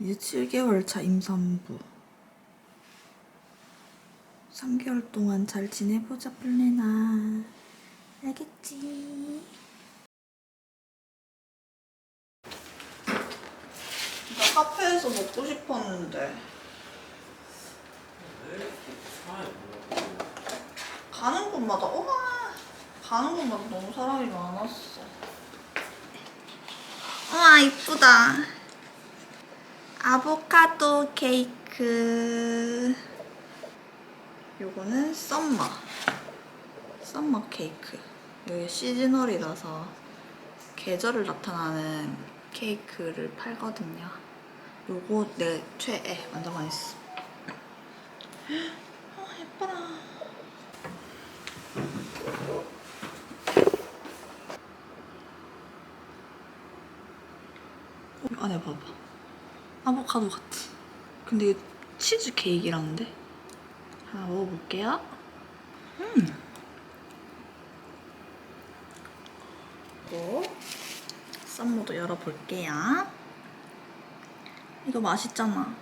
이제 7개월 차 임산부. 3개월 동안 잘 지내보자, 플레나. 알겠지? 나 카페에서 먹고 싶었는데. 가는 곳마다, 우와! 가는 곳마다 너무 사람이 많았어. 우와, 이쁘다. 아보카도 케이크. 요거는 썸머. 썸머 케이크. 여기 시즈널이라서 계절을 나타나는 케이크를 팔거든요. 요거 내 최애. 완전 맛있어. 아, 예뻐라. 이 안에 봐봐. 아보카도 같지? 근데 이게 치즈 케이크라는데? 하나 먹어볼게요. 음. 그리고 썸머도 열어볼게요. 이거 맛있잖아.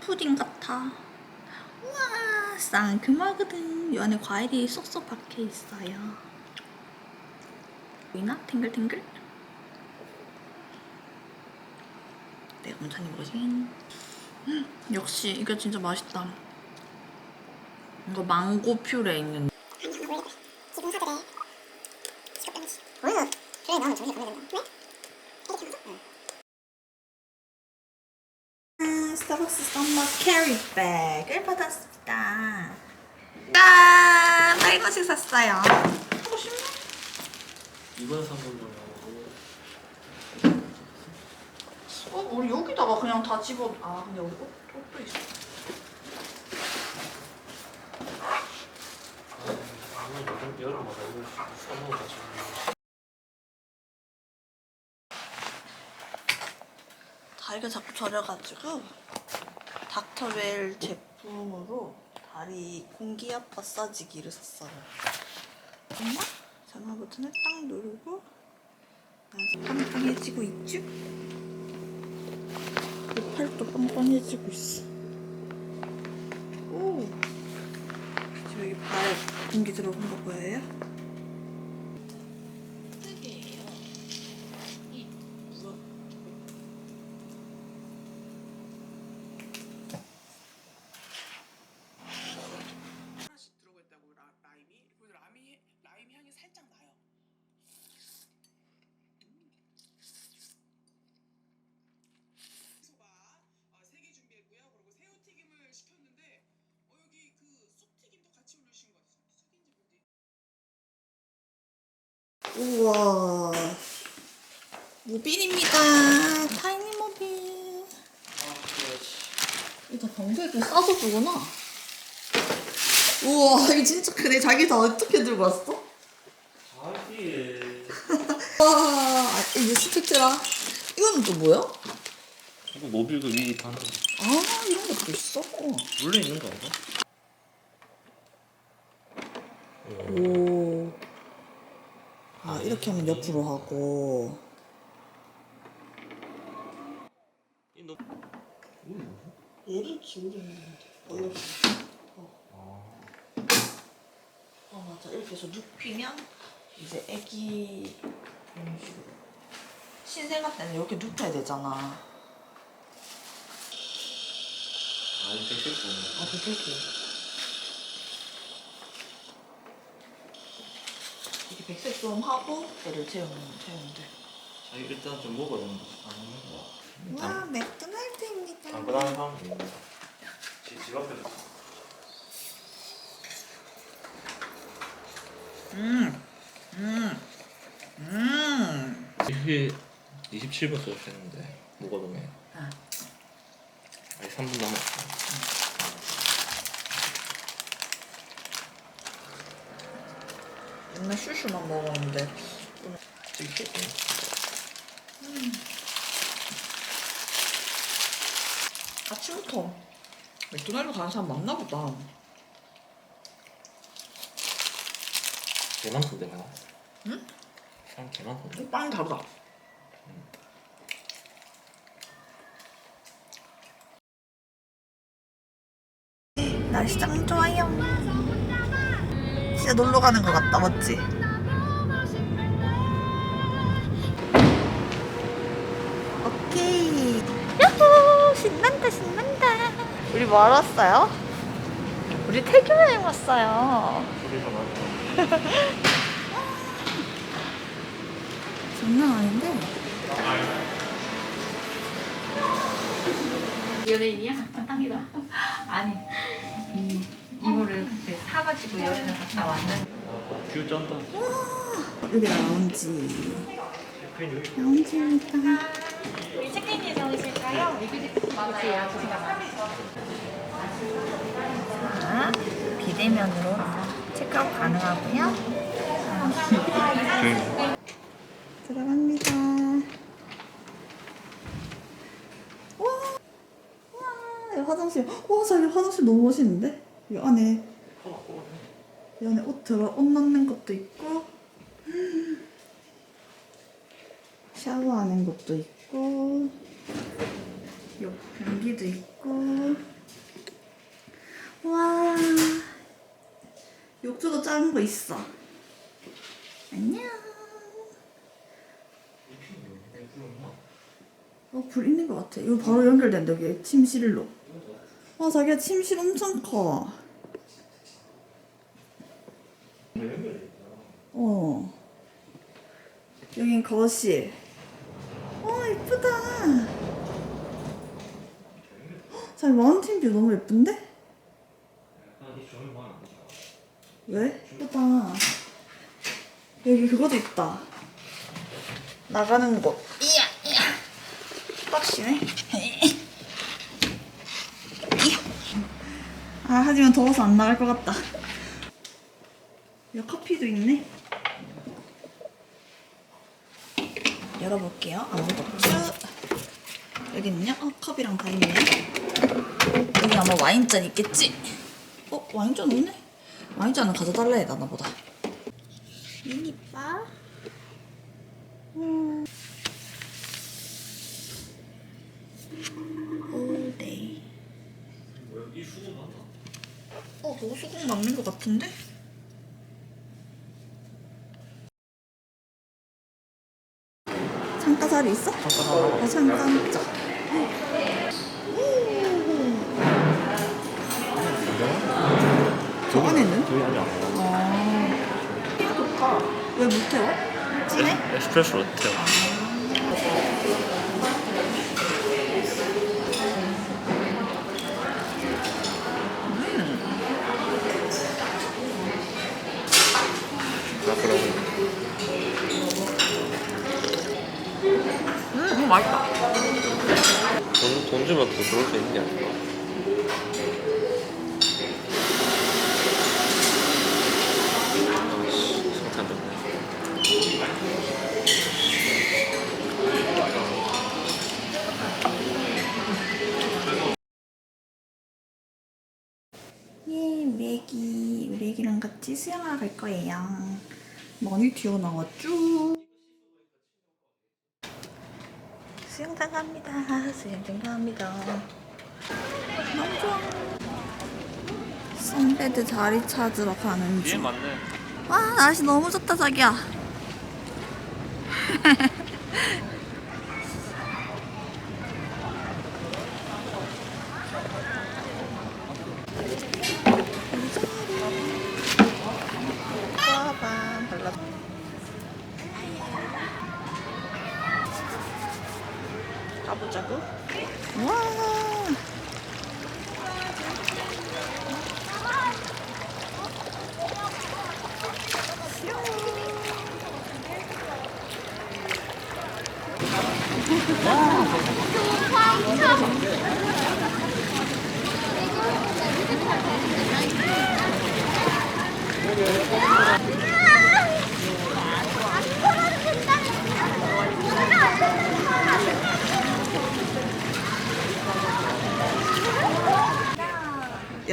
푸딩 같아. 우와, 상큼하거든. 이 안에 과일이 쏙쏙 박혀 있어요. 보이나? 탱글탱글? 한입 먹어지. 음, 역시 이거 진짜 맛있다. 이거 망고 퓨레 있는. 아, 스타벅스 썸머 캐리백을 받았습니다. 짠! 빨간색 샀어요. 하고 싶나? 이번 선물로 어, 우리 여기다가 그냥 다 집어. 아, 근데 여기 옷, 옷도 있어. 다리가 자꾸 저려가지고 닥터웰 제품으로 다리 공기압 마사지기를 샀어요. 엄마? 전화 버튼을 딱 누르고 나서 빵빵해지고 있죠? 이 팔도 빵빵해지고 있어. 오! 지금 여기 발 공기 들어간 거 보여요? 이 무슨 하나씩 들어가 있다고 라, 라임이 그리고 라임이 라임 향이 살짝 나요. 소바 어, 세개 준비했고요. 그리고 새우 튀김을 시켰는데 어, 여기 그 쑥튀김도 같이 올리신 것 같아요. 쑥인지 뭔지. 우와. 모빌입니다. 타이니 모빌 이거 병백에 싸서 주구나. 우와 이거 진짜 크네 자기 다 어떻게 들고 왔어? 자기. 와 이게 스펙트라? 이거는 또 뭐야? 이거 모빌도 위 하나. 아 이런 것도 있어? 원래 있는 거 아닌가? 오. 아 이렇게 하면 옆으로 하고. 얘를 기울이는데 어 이렇게 아, 어. 맞아. 이렇게 해서 눕히면 이제 애기 이런 식으로. 신생아 때는 이렇게 눕혀야 되잖아. 아 되게 좋네 아 이렇게 백색 좀 하고 얘를 채우면 채우면 돼. 자기 일단 좀 먹어야 되는 거지 안 먹는 와 맥도날드입니다. 거 안그다는 사람도 있네 집, 집 앞에서 음, 음, 음. 이게 27분 수업했는데 무거dom에. 아. 아니 3분 남았 맨날 슈슈만 먹었는데 되게 음. 아침부터 맥도날드 가는 사람 많나 보다 개만큼데 내가 응? 사람 개만큼데 빵이 다르다 음. 날씨 짱 좋아요 진짜 놀러 가는 것 같다, 맞지? 오케이. 야호! 신난다, 신난다. 우리 뭐 하러 왔어요? 우리 태교 여행 왔어요. 장난 아닌데? 연예인이야? 딱이다. 아니, 이 이거를 사가지고 여행을 갔다 왔는데. 뷰 쩐다. 여기 라운지. 라운지입니다. 우리 체크인에서 오실까요? 맞아요. 자, 비대면으로 체크아웃 가능하고요. 조용히. 들어갑니다. 와, 와, 화장실. 와, 자기 화장실 너무 멋있는데? 이 안에 이 안에 옷 들어 옷 넣는 것도 있고 샤워하는 것도 있고 요 변기도 있고 와 욕조도 작은 거 있어. 안녕. 어, 불 있는 것 같아. 이거 바로 연결된다, 여기. 침실로. 아, 자기야, 침실 엄청 커. 어. 여긴 거실. 와, 예쁘다. 헉, 자기 마운틴 뷰 너무 예쁜데? 왜? 예쁘다. 여기 그것도 있다. 나가는 곳. 이야, 이야. 빡시네. 아, 하지만 더워서 안 나갈 것 같다. 여기 커피도 있네. 열어볼게요. 아무것도 없죠? 여기는요? 어, 컵이랑 다 있네. 여기 아마 와인잔 있겠지? 어, 와인잔 없네? 와인잔은 가져달라 해, 나나보다. 미니바. 음. 올데이. 어, 그거 수국 맞는 것 같은데? 자리 있어? 아, 창가 앉자. 저 안에는? 저기 아직 안 좋다. 왜못 태워? 진해? 에스프레소 어때요? 나 그러고 음, 너무 맛있다. 돈, 돈 주면 더 좋을 수 있는 게 아닐까? 아씨 좋네 예, 우리 애기, 우리 애기랑 같이 수영하러 갈 거예요. 많이 튀어나왔죠? 수영장 갑니다. 수영장 갑니다. 너무 좋아. 선베드 자리 찾으러 가는 중. 와, 날씨 너무 좋다, 자기야. 자고. 와.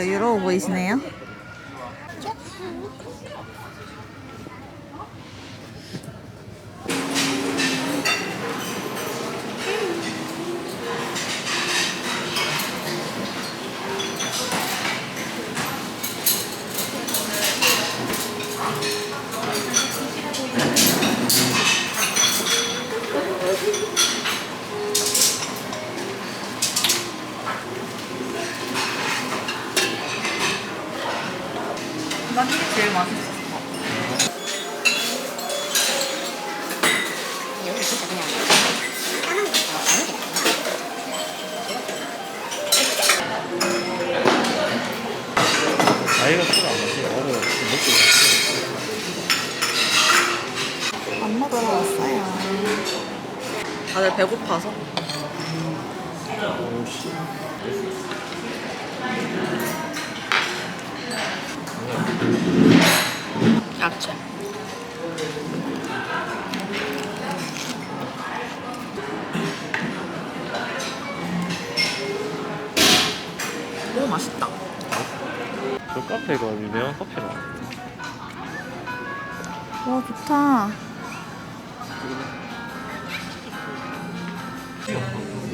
여유로워 보이시네요. 난 이게 제일 맛있어. 여기 진짜 그냥 까만 거 아니지 아이가 술안 마시. 나도 먹고 있어. 밥 먹으러 왔어요. 다들 배고파서. 오씨. 야채. 너무 맛있다. 저 카페가 유명한 카페라. 와 좋다. 用。